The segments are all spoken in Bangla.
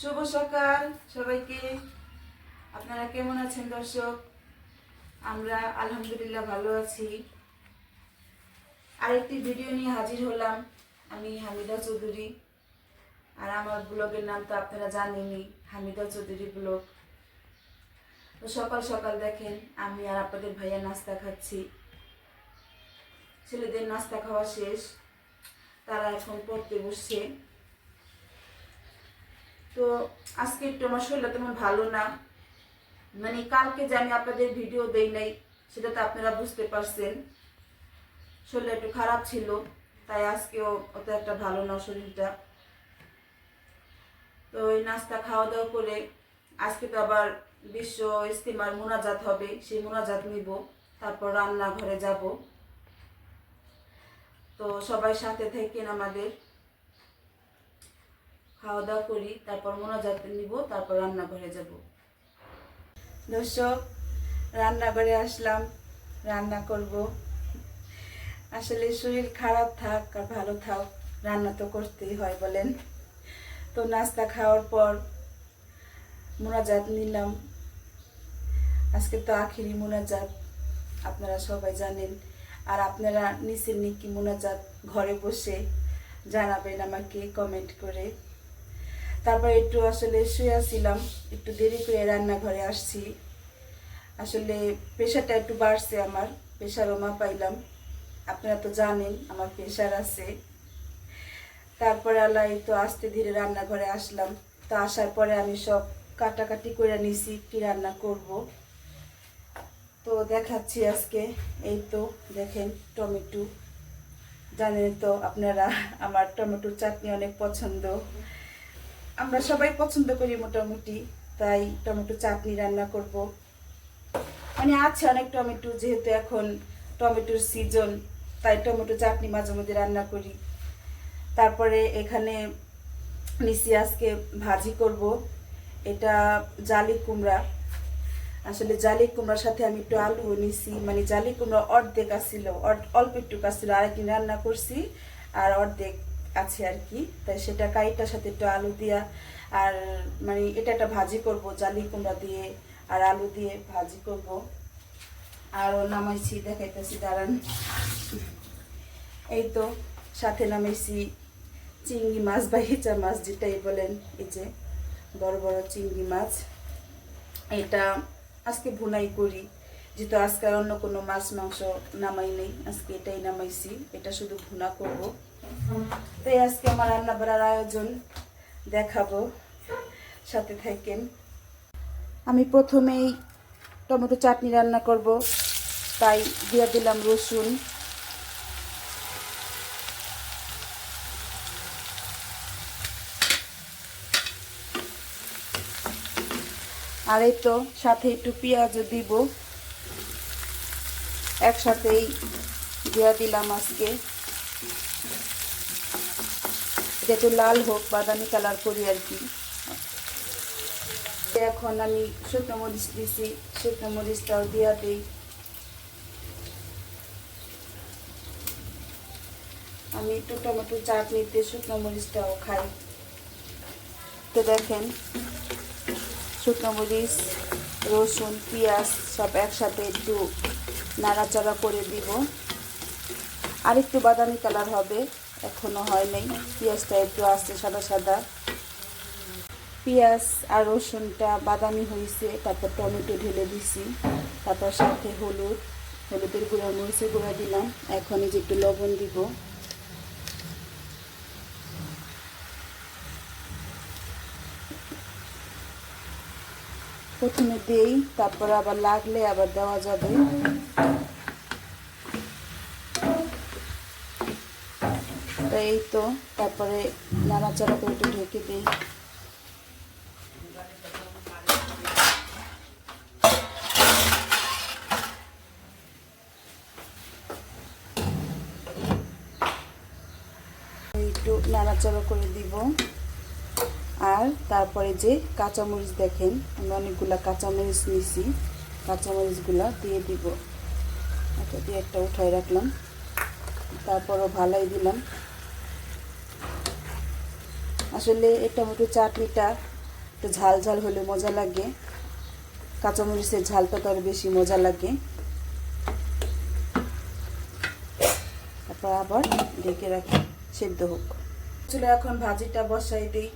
শুভ সকাল সবাইকে। আপনারা কেমন আছেন দর্শক? আমরা আলহামদুলিল্লাহ ভালো আছি। আরেকটি ভিডিও নিয়ে হাজির হলাম আমি হামিদা চৌধুরী। আর আমার ব্লগের নাম তো আপনারা জানেনই, হামিদা চৌধুরী ব্লগ। তো সকাল সকাল দেখেন, আমি আর আপনাদের ভাইয়া নাস্তা খাচ্ছি। ছেলেদের নাস্তা খাওয়া শেষ, তারা এখন পড়তে বসছে। তো আজকে একটু আমার শরীরটা তেমন ভালো না। মানে কালকে যে আমি আপনাদের ভিডিও দেই নাই, সেটা তো আপনারা বুঝতে পারছেন। শরীরটা একটু খারাপ ছিল, তাই আজকেও অত একটা ভালো না শরীরটা। তো ওই নাস্তা খাওয়া দাওয়া করে আজকে তো আবার বিশ্ব ইস্তিমার মোনাজাত হবে, সেই মোনাজাত নিব, তারপর রান্নাঘরে যাব। তো সবাই সাথে থাকেন আমাদের। খাওয়া দাওয়া করি, তারপর মোনাজাত নিব, তারপর রান্নাঘরে যাব। দর্শক, রান্নাঘরে আসলাম, রান্না করব। আসলে শরীর খারাপ থাক আর ভালো থাক, রান্না তো করতেই হয় বলেন। তো নাস্তা খাওয়ার পর মোনাজাত নিলাম। আজকে তো আখিরি মোনাজাত, আপনারা সবাই জানেন। আর আপনারা নিচের নিকি মোনাজাত ঘরে বসে জানাবেন আমাকে কমেন্ট করে। তারপর একটু আসলে শুয়ে শুয়েছিলাম একটু দেরি করে রান্নাঘরে আসছি। আসলে প্রেশারটা একটু বাড়ছে আমার, প্রেশারও মা পাইলাম আপনারা তো জানেন আমার প্রেশার আছে। তারপরে আল্লাহ তো আস্তে ধীরে রান্নাঘরে আসলাম। তো আসার পরে আমি সব কাটাকাটি করে নিছি, কি রান্না করব। তো দেখাচ্ছি আজকে, এই তো দেখেন টমেটো। জানেন তো আপনারা, আমার টমেটোর চাটনি অনেক পছন্দ। আমরা সবাই পছন্দ করি মোটামুটি, তাই টমেটো চাটনি রান্না করব। মানে আছে অনেক টমেটো, যেহেতু এখন টমেটোর সিজন তাই টমেটো চাটনি মাঝে মধ্যে রান্না করি। তারপরে এখানে নিচি আজকে ভাজি করব। এটা জালি কুমড়া। আসলে জালি কুমড়ার সাথে আমি একটু আলু নিছি মানে জালি কুমড়া অর্ধেক আসছিল অল্প একটু আসছিল আরেকদিন রান্না করছি, আর অর্ধেক আছে আর কি। তাই সেটা কাইটার সাথে একটু আলু দিয়া আর মানে এটা একটা ভাজি করব, জালি কুমড়া দিয়ে আর আলু দিয়ে ভাজি করব। আরও নামাইছি, দেখাইতেছি, দাঁড়ান। এই তো, সাথে নামাইছি চিংড়ি মাছ বা হিচা মাছ, যেটাই বলেন, এই যে বড় বড় চিংড়ি মাছ। এটা আজকে ভুনাই করি, যেহেতু আজকে অন্য কোনো মাছ মাংস নামাই নেই, আজকে এটাই নামাইছি। এটা শুধু ভুনা করব। তাই আজকে আমার রান্না বাড়ার আয়োজন দেখাবো। সাথে থাকেন। আমি প্রথমেই টমেটো চাটনি রান্না করব, তাই দিয়ে দিলাম রসুন। আর এই তো সাথে একটু পেঁয়াজও দিব। একসাথেই দিয়ে দিলাম আজকে। এটা একটু লাল হোক, বাদামি কালার করি আর কি। এখন আমি শুকনো মরিচ দিছি, শুকনো মরিচটাও দিয়া দিই। আমি একটু টমেটো চাটনিতে শুকনো মরিচটাও খাই। তো দেখেন, শুকনো মরিচ, রসুন, পেঁয়াজ সব একসাথে একটু নাড়াচাড়া করে দিব। আর একটু বাদামি কালার হবে। এখনও হয় নাই। পেঁয়াজটা একটু আসছে সাদা সাদা। পেঁয়াজ আর রসুনটা বাদামি হয়েছে, তারপর টমেটো ঢেলে দিছি, তারপর সাথে হলুদ, হলুদের গুঁড়া, মরিচের গুঁড়া দিলাম। এখন এই যে একটু লবণ দিব। প্রথমে দেই, তারপর আবার লাগলে আবার দেওয়া যাবে। এই তো, তারপরে নাড়াচাড়া করে একটু ঢেকে দিই। একটু নাড়াচাড়া করে দিব। আর তারপরে যে কাঁচামরিচ দেখেন আমি অনেকগুলা কাঁচামরিচ নিয়েছি কাঁচামরিচগুলা দিয়ে দিব। এটা দিয়ে একটা উঠাই রাখলাম। তারপরও ভালাই দিলাম। আসলে এই টমেটো চাটনিটা একটু ঝাল ঝাল হলে মজা লাগে। কাঁচামরিচের ঝালটা তো আরও বেশি মজা লাগে। তারপর আবার ঢেকে রাখি, সেদ্ধ হোক। চলে এখন ভাজিটা বসাই দিই।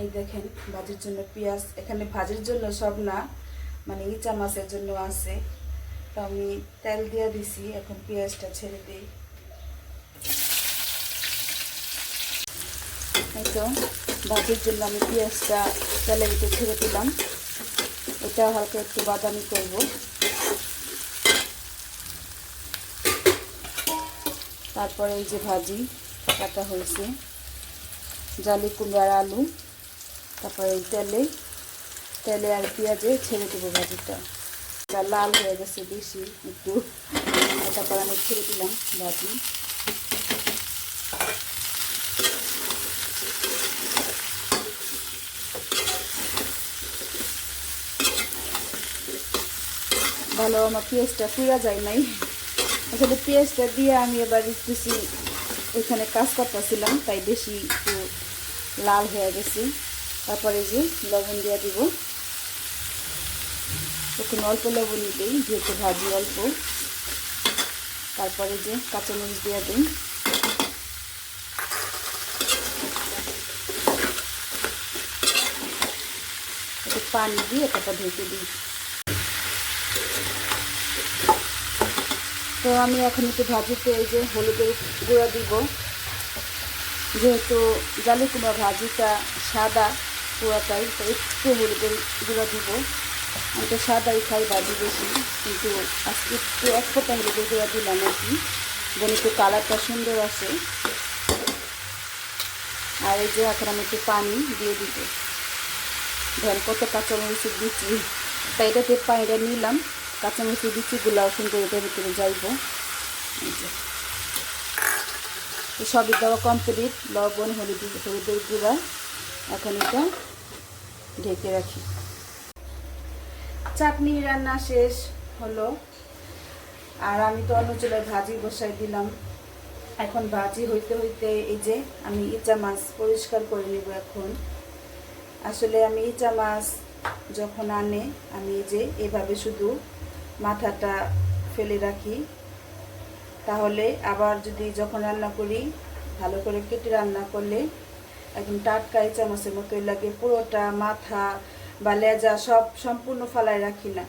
এই দেখেন, ভাজির জন্য পেঁয়াজ। এখানে ভাজির জন্য সব না মানে ইচা মাছের জন্য আছে। তো আমি তেল দিয়ে দিছি, এখন পেঁয়াজটা ছেড়ে দিই। তো ভাজির জন্য আমি পেঁয়াজটা তেলের ভিতরে ছেড়ে দিলাম। এটা হালকা একটু বাদামি করব। তারপরে এই যে ভাজি, কাটা হয়েছে। জালি কুমড়ার আলু। তারপরে এই তেলে তেলে আর পেঁয়াজে ছেড়ে দেবো ভাজিটা। লাল হয়ে গেছে বেশি, একটু। তারপর আমি ছেড়ে দিলাম ভাজি। ভালো, আমার পেঁয়াজটা পুরা যায় নাই। আসলে পেঁয়াজটা দিয়ে আমি এবার একটু ওইখানে কাজ করতেছিলাম, তাই বেশি একটু লাল হয়ে গেছে। তারপরে যে লবণ দিয়ে দিব। ওখানে অল্প লবণ দিই, যেহেতু ভাজি অল্প। তারপরে যে কাঁচামরিচ দিয়ে দিই। একটু পানি দিয়ে তারপর ঢেকে দিই। তো আমি এখন একটু ভাজিতে এই যে হলুদের গুঁড়া দিব। যেহেতু জালি কুমড়া ভাজিটা সাদা পুরাটাই তো একটু হলুদের গুঁড়া দিব। আমি তো সাদাই খাই ভাজি বেশি, কিন্তু আজকে একটু এক ফোটা হলুদের গুঁড়া দিলাম আর কি। যেন একটু কালারটা সুন্দর আসে। আর এই যে এখন আমি একটু পানি দিয়ে দিব। ধরেন কত কাঁচামরিচের দিচ্ছি, তাই এটাতে পানিটা নিলাম। কাঁচামরিচের বিচিগুলাও সুন্দর ভিতরে যাইব। সবই দেওয়া কমপ্লিট লবণ, হলুদ, হলুদের গুঁড়া। এখন এটা ঢেকে রাখি। চাটনি রান্না শেষ হলো। আর আমি তো অন্য চুলায় ভাজি বসাই দিলাম। এখন ভাজি হইতে হইতে এই যে আমি ইচা মাছ পরিষ্কার করে নেব এখন। আসলে আমি ইচা মাছ যখন আনে, আমি এই যে এভাবে শুধু মাথাটা ফেলে রাখি। তাহলে আবার যদি যখন রান্না করি, ভালো করে কেটে রান্না করলে একদম টাটকা চামচের মতোই লাগে। পুরোটা মাথা বা লেজা সব সম্পূর্ণ ফালায় রাখি না।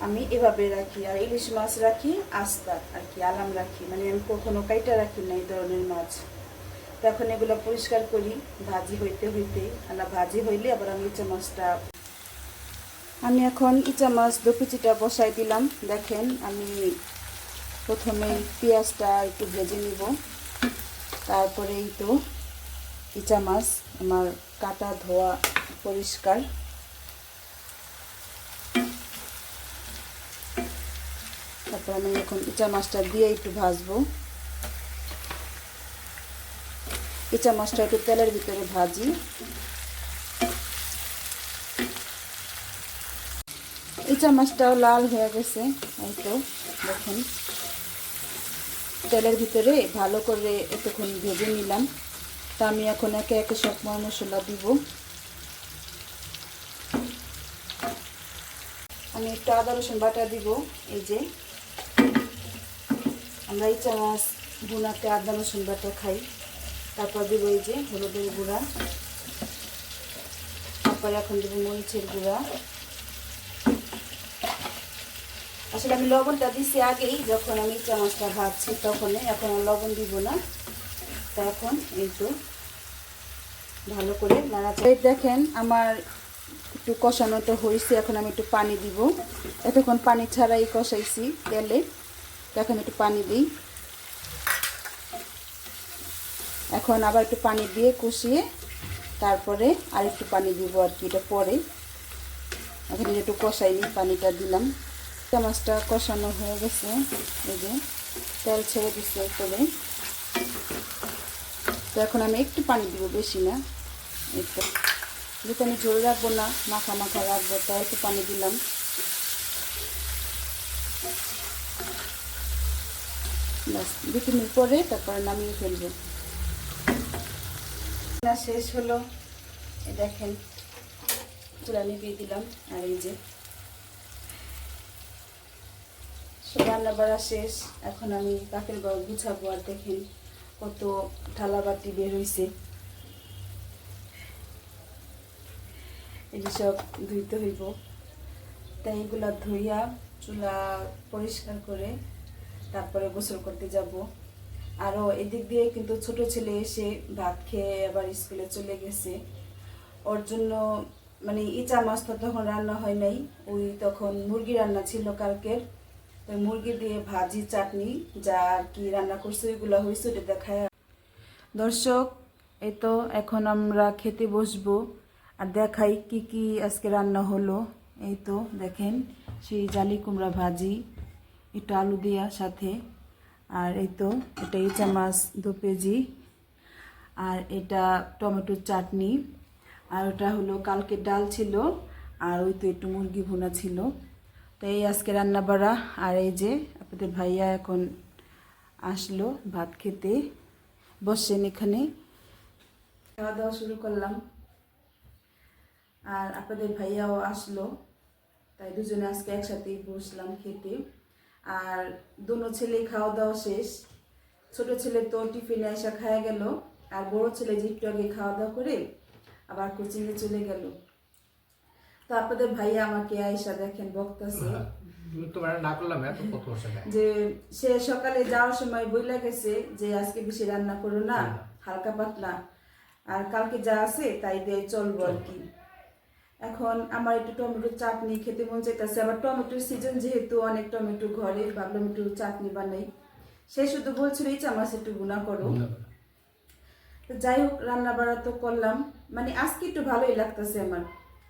আমি এভাবে রাখি। আর ইলিশ মাছ রাখি, আস্তা আর কি আলাম রাখি। মানে আমি কখনো কাইটা রাখি না এই ধরনের মাছ। তখন এগুলো পরিষ্কার করি, ভাজি হইতে হইতে আলা ভাজি হইলে আবার আমি ইচা মাছটা আমি এখন ইচা মাছ দু কুচিটা বসাই দিলাম। দেখেন, আমি প্রথমে পেঁয়াজটা একটু ভেজে নিব। তারপরেই তো ইচা মাছ আমার কাটা ধোয়া পরিষ্কার। তারপর আমি এখন ইচা মাছটা দিয়ে একটু ভাজবো। ইচা মাছটা একটু তেলের ভিতরে ভাজি। ইচা মাছটাও লাল হয়ে গেছে, এই তো, দেখুন। তেলের ভিতরে ভালো করে এতক্ষণ ভেজে নিলাম। তা আমি এখন একে একে সব মশলা দিব। আমি একটু আদা, রসুন বাটা দিব, এই যে। আমরা এই চামচ গুঁড়াতে আদা, রসুন বাটা খাই। তারপর দিব এই যে হলুদের গুঁড়া। তারপরে এখন দেবো মরিচের গুঁড়া। আসলে আমি লবণটা দিছি আগেই, যখন আমি চামচটা ভাজছি তখন এখন লবণ দিব না। তা এখন তো ভালো করে নাড়াচাড়া দেখেন, আমার একটু কষানোটা হয়েছে, এখন আমি একটু পানি দিব। এতক্ষণ পানি ছাড়াই কষাইছি তেলে এখন একটু পানি দিই। এখন আবার একটু পানি দিয়ে কষিয়ে তারপরে আর একটু পানি দিব আর কি, এটা পরে। এখন একটু কষাইনি, পানিটা দিলাম। চামচটা কষানো হয়ে গেছে। এই যে তেল ছেড়ে দিচ্ছে করে তো এখন আমি একটু পানি দিব বেশি না। একটু। যেহেতু আমি ঝোল রাখব না, মাখা মাখা রাখব, তাই একটু পানি দিলাম। ব্যাস দু তিন মিনিট পরে তারপরে নামিয়ে ফেলব। শেষ হলো। দেখেন চুলা নিভিয়ে দিলাম। আর এই যে রান্না বাড়া শেষ। এখন আমি কাকের বাবু গুছাবো আর দেখেন কত থালা বাটি বের হয়েছে যে সব ধুইতে হইব। তাই এগুলা ধুইয়া চুলা পরিষ্কার করে তারপরে গোসল করতে যাব। আরও এদিক দিয়ে কিন্তু ছোট ছেলে এসে ভাত খেয়ে আবার স্কুলে চলে গেছে। ওর জন্য মানে ইচা মাছ তো তখন রান্না হয় নাই। ওই তখন মুরগি রান্না ছিল কালকের। মুরগি দিয়ে ভাজি, চাটনি, যা কি রান্না করছে, ওইগুলো হয়েছে, ওটা দেখায় দর্শক, এই তো এখন আমরা খেতে বসবো আর দেখাই কি কি আজকে রান্না হলো। এই তো দেখেন, সেই জালি কুমড়া ভাজি একটু আলু দিয়া সাথে, আর এই তো এটা ইচা মাছ দু কেজি, আর এটা টমেটোর চাটনি, আর ওটা হলো কালকে ডাল ছিল, আর ওই তো একটু মুরগি ভুনা ছিল। তো এই আজকে রান্না বাড়া আর এই যে আপনাদের ভাইয়া এখন আসলো ভাত খেতে, বসছেন এখানে খাওয়া দাওয়া শুরু করলাম। আর আপনাদের ভাইয়াও আসলো, তাই দুজনে আজকে একসাথেই বসলাম খেতে। আর দুনো ছেলে খাওয়া দাওয়া শেষ। ছোট ছেলে তো টিফিনে এসে খাওয়া গেল, আর বড় ছেলে যে একটু আগে খাওয়া দাওয়া করে আবার কোচিংয়ে চলে গেল। তো আপনাদের ভাইয়া আমাকে আয়সা দেখেন বক্তাছে। আগে। যে সে সকালে যাওয়ার সময় বইলা গেছে যে আজকে বেশি রান্না করো না হালকা পাতলা। আর কালকে যা আছে তাই দিয়ে চলবো আর কি। এখন আমার একটু টমেটো চাটনি খেতে মন চাইতেছে। আবার টমেটোর সিজন যেহেতু অনেক টমেটো ঘরে ভাবলাম একটু চাটনি বানাই। সে শুধু বলছিল এই চামাচ একটু গুণা করো। তো যাই হোক রান্না বাড়া তো করলাম। মানে আজকে একটু ভালোই লাগতেছে আমার।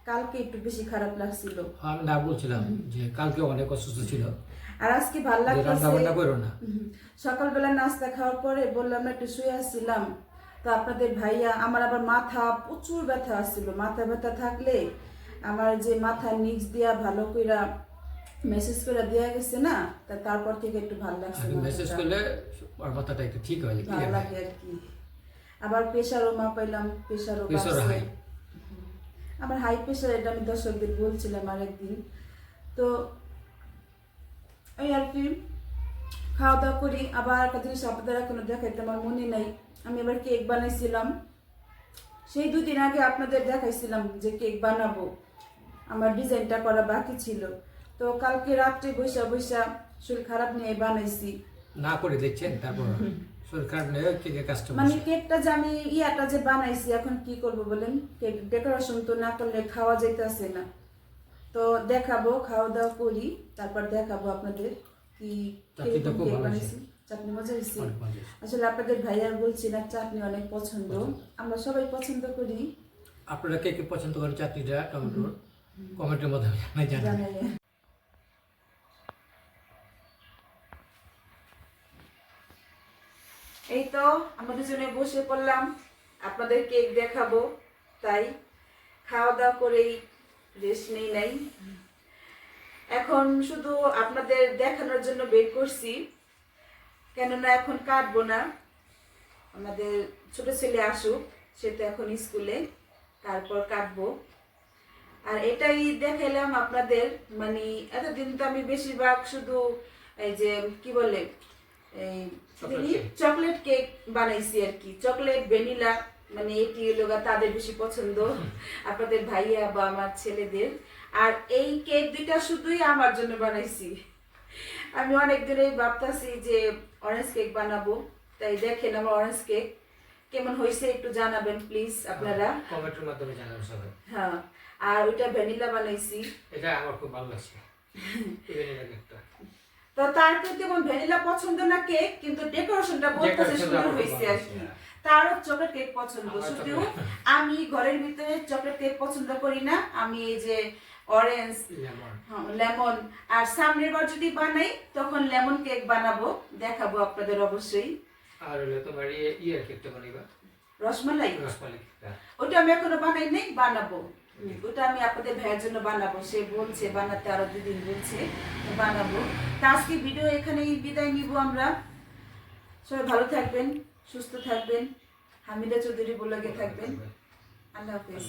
কালকে একটু বেশি খারাপ লাগছিল। আমি না বলছিলাম যে কালকে অনেক অসুস্থ ছিল। আর আজকে ভালো বান্না না। সকালবেলা নাস্তা খাওয়ার পরে বললাম একটু শুয়ে আসছিলাম। তো আপনাদের ভাইয়া আমার আবার মাথা প্রচুর ব্যথা আসছিল। মাথা ব্যথা থাকলে আমার যে মাথা নিচ দিয়া ভালো কইরা মেসেজ করে দেওয়া গেছে না তা তারপর থেকে একটু ভালো লাগছে মেসেজ করলে ওর মাথাটা একটু ঠিক হয় ভালো লাগে আর কি। আবার প্রেশারও মাপাইলাম প্রেশারও Pressure বাড়ছে। আমার হাই প্রেশার এটা আমি দর্শকদের বলছিলাম আরেকদিন। তো এই আর কি খাওয়া দাওয়া করি আবার একটা জিনিস আপনাদের এখনও দেখাইতে আমার মনে নাই। আমি এবার কেক বানাইছিলাম। সেই দুদিন আগে আপনাদের দেখাইছিলাম যে কেক বানাবো। আমার ডিজাইনটা করা বাকি ছিল। তো কালকে রাত্রে বৈশা বৈশা শরীর খারাপ নিয়ে বানাইছি। না করে দেখছেন তারপর? কেকের মানে কেকটা যে আমি ইয়াটা যে বানাইছি এখন কি করব বলেন? কেক ডেকোরেশন তো না করলে খাওয়া যাইতেছে না। তো দেখাবো খাওয়া দাওয়া করি তারপর দেখাবো আপনাদের কি কেক বানাইছি। চাটনি মজা হয়েছে। মজা হয়েছে। আসলে আপনাদের ভাইয়ার বলছি না চাটনি অনেক পছন্দ। আমরা সবাই পছন্দ করি। আপনারা কে কে পছন্দ করেন চাটনিটা টমেটোর কমেন্টের মাধ্যমে জানাই জানাই জানাইলে এই তো, আমরা দুজনে বসে পড়লাম। আপনাদের কেক দেখাবো। তাই খাওয়া দাওয়া করেই রেস্ট নেই নাই। এখন শুধু আপনাদের দেখানোর জন্য বের করছি। কেননা এখন কাটবো না। আমাদের ছোট ছেলে আসুক, সে তো এখন স্কুলে, তারপর কাটবো। আর এটাই দেখাইলাম আপনাদের। মানে এতদিন তো আমি বেশিরভাগ শুধু এই যে, কি বলে এই চকলেট কেক বানাইছি আর কি। চকলেট ভ্যানিলা মানে এটি হলো তাদের বেশি পছন্দ আপনাদের ভাইয়া বা আমার ছেলেদের। আর এই কেক দুইটা শুধুই আমার জন্য বানাইছি। আমি অনেক দিনেই ভাবতাছি যে অরেঞ্জ কেক বানাবো। তাই দেখেন আমার অরেঞ্জ কেক কেমন হয়েছে একটু জানাবেন প্লিজ আপনারা। কমেন্টের মাধ্যমে জানাবেন সবাই। হ্যাঁ আর ওইটা ভ্যানিলা বানাইছি। এটা আমার খুব ভালো লাগছে। এই vanilla cake টা। তো তার তেমন ভ্যানিলা পছন্দ না কেক কিন্তু ডেকোরেশনটা বলতেছে সুন্দর হয়েছে আর কি তারও চকলেট কেক পছন্দ। শুধু আমি ঘরের ভিতরে চকলেট কেক পছন্দ করি না। আমি এই যে অরেঞ্জ lemon। লেমন আর সামনের বার যদি বানাই তখন লেমন কেক বানাবো। দেখাবো আপনাদের অবশ্যই। আর হলো তোমার ইয়ে কেকটা বানাইবা? রসমালাই? রসমালাই ওটা আমি এখনও বানাই নাই বানাবো। ওটা আমি আপনাদের ভাইয়ের জন্য বানাবো। সে বলছে, বানাতে আরও দুদিন বলছে বানাবো। তা আজকে ভিডিও এখানেই বিদায় নিব আমরা। সবাই ভালো থাকবেন, সুস্থ থাকবেন। হামিদা চৌধুরী বলে থাকবেন। আল্লাহ হাফিজ।